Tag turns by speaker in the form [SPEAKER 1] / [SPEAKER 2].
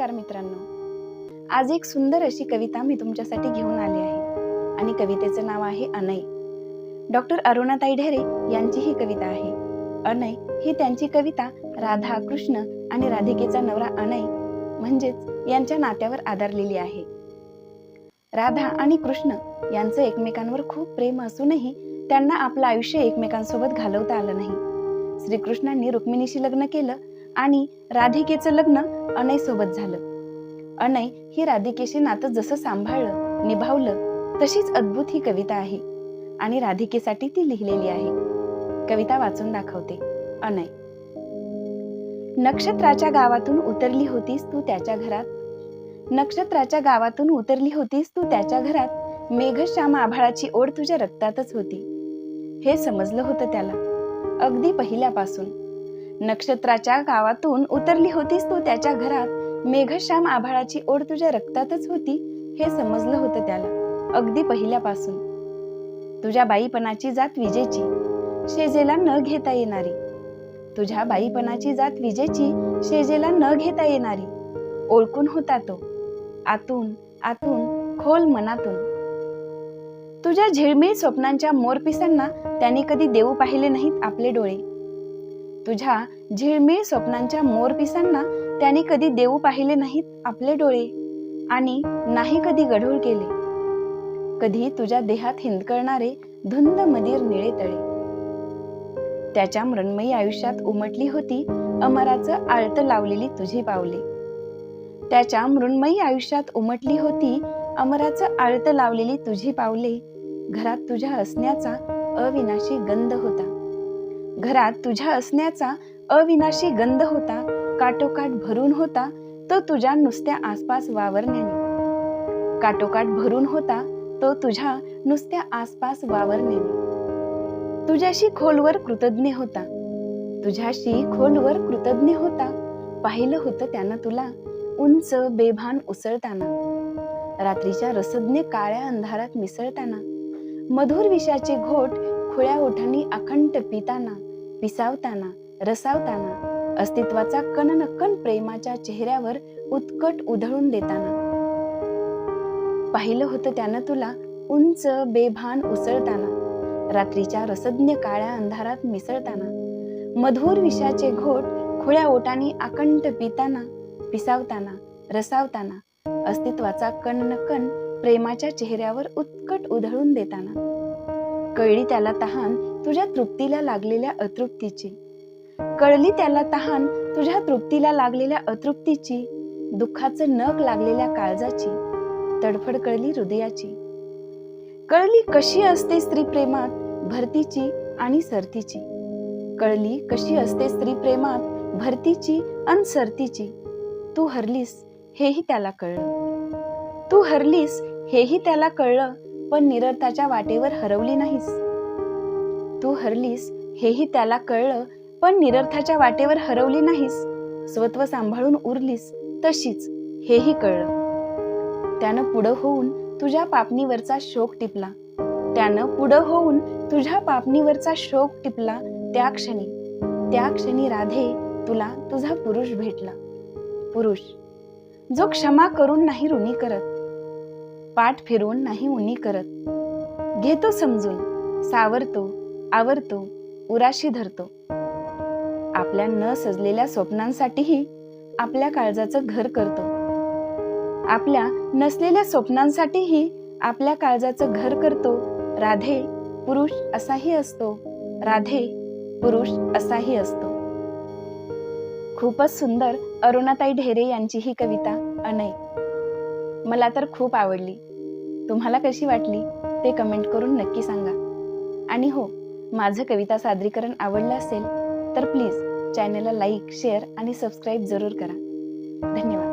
[SPEAKER 1] नमस्कार मित्रांनो. आज एक सुंदर अशी कविता मी तुमच्यासाठी घेऊन आली आहे. आणि कवितेचं नाव आहे अनय डॉक्टर अरुणाताई ढेरे यांची ही कविता आहे. अनय ही त्यांची कविता राधा कृष्ण आणि राधिकेचा नवरा अनय म्हणजेच यांच्या नात्यावर आधारलेली आहे. राधा आणि कृष्ण यांचं एकमेकांवर खूप प्रेम असूनही त्यांना आपलं आयुष्य एकमेकांसोबत घालवता आलं नाही. श्रीकृष्णांनी रुक्मिणीशी लग्न केलं आणि राधिकेचं लग्न अनय सोबत झालं. अनय ही राधिकेशी नातं जसं सांभाळलं निभावलं तशीच अद्भुत ही कविता आहे आणि राधिकेसाठी ती लिहिलेली आहे. कविता वाचून दाखवते अनय नक्षत्राच्या गावातून उतरली होतीस तू त्याच्या घरात? नक्षत्राच्या गावातून उतरली होतीस तू त्याच्या घरात? मेघश्याम आभाळाची ओढ तुझ्या रक्तातच होती. हे समजलं होतं त्याला. अगदी पहिल्यापासून. नक्षत्राच्या गावातून उतरली होतीस तू त्याच्या घरात. मेघश्याम आभाळाची ओढ तुझ्या रक्तातच होती हे समजलं होतं त्याला अगदी पहिल्यापासून. तुझ्या बाईपणाची जात विजेची शेजेला न घेता येणारी. तुझ्या बाईपणाची जात विजेची शेजेला न घेता येणारी. ओळखून होता तो आतून आतून खोल मनातून. तुझ्या झिळमिळ स्वप्नांच्या मोरपिसांना त्याने कधी देऊ पाहिले नाहीत आपले डोळे. तुझ्या झिळमिळ स्वप्नांच्या मोरपिसांना त्याने कधी देऊ पाहिले नाहीत आपले डोळे आणि नाही कधी गढूळ केले. कधी तुझ्या देहात हिंदकळणारे धुंद मधीर निळे तळे. त्याच्या मृण्मयी आयुष्यात उमटली होती अमराचं आळत लावलेली तुझी पावले त्याच्या मृण्मयी आयुष्यात उमटली होती अमराचं आळत लावलेली तुझी पावले घरात तुझ्या असण्याचा अविनाशी गंध होता. घरात तुझ्या असण्याचा अविनाशी गंध होता काटोकाट भरून होता तो तुझ्या नुसत्या आसपास वावरण्याने. काटोकाट भरून होता तो तुझ्या नुसत्या आसपास वावरण्याने. तुझ्याशी खोलवर कृतज्ञ होता. तुझ्याशी खोलवर कृतज्ञ होता. पाहिलं होतं त्यानं तुला उंच बेभान उसळताना. रात्रीच्या रसज्ञ काळ्या अंधारात मिसळताना. मधुर विषाचे घोट खुळ्या ओठांनी अखंड पिताना. पिसावताना रसावताना अस्तित्वाचा कणनकण प्रेमाच्या चेहऱ्यावर उत्कट उधळून देताना. पाहिलं होतं त्यानं तुला उंच बेभान उसळताना रात्रीच्या रसज्ञ काळ्या अंधारात मिसळताना मधुर विषाचे घोट खुळ्या ओटानी आकंठ पिताना पिसावताना रसावताना अस्तित्वाचा कण कण प्रेमाच्या चेहऱ्यावर उत्कट उधळून देताना. कळली त्याला तहान तुझ्या तृप्तीला लागलेल्या अतृप्तीची. कळली त्याला तहान तुझ्या तृप्तीला लागलेल्या अतृप्तीची दुःखाचं नख लागलेल्या काळजाची. तडफड कळली हृदयाची. कळली कशी असते स्त्री प्रेमात भरतीची आणि सरतीची. कळली कशी असते स्त्री प्रेमात भरतीची अन सरतीची. तू हरलीस हेही त्याला कळलं. तू हरलीस हेही त्याला कळलं पण निरर्थाच्या वाटेवर हरवली नाहीस. तू हरलीस हेही त्याला कळलं पण निरर्थाच्या वाटेवर हरवली नाहीस. स्वत्व सांभाळून उरलीस तशीच हेही कळलं. त्यानं पुढं होऊन तुझ्या पापणीवरचा शोक टिपला. त्यानं पुढं होऊन तुझ्या पापणीवरचा शोक टिपला त्या क्षणी. त्या क्षणी राधे तुला तुझा पुरुष भेटला. पुरुष जो क्षमा करून नाही ऋणी करत पाठ फिरवून नाही उनी करत. घेतो समजून सावरतो आवरतो उराशी धरतो. आपल्या न सजलेल्या स्वप्नांसाठीही आपल्या काळजाचं घर करतो. आपल्या नसलेल्या स्वप्नांसाठीही आपल्या काळजाचं घर करतो. राधे पुरुष असाही असतो. राधे पुरुष असाही असतो. खूपच सुंदर अरुणाताई ढेरे यांची ही कविता अनय मला तर खूप आवडली. तुम्हाला कशी वाटली ते कमेंट करून नक्की सांगा. आणि हो माझं कविता सादरीकरण आवडलं असेल तर प्लीज चॅनलला लाईक शेअर आणि सबस्क्राईब जरूर करा. धन्यवाद.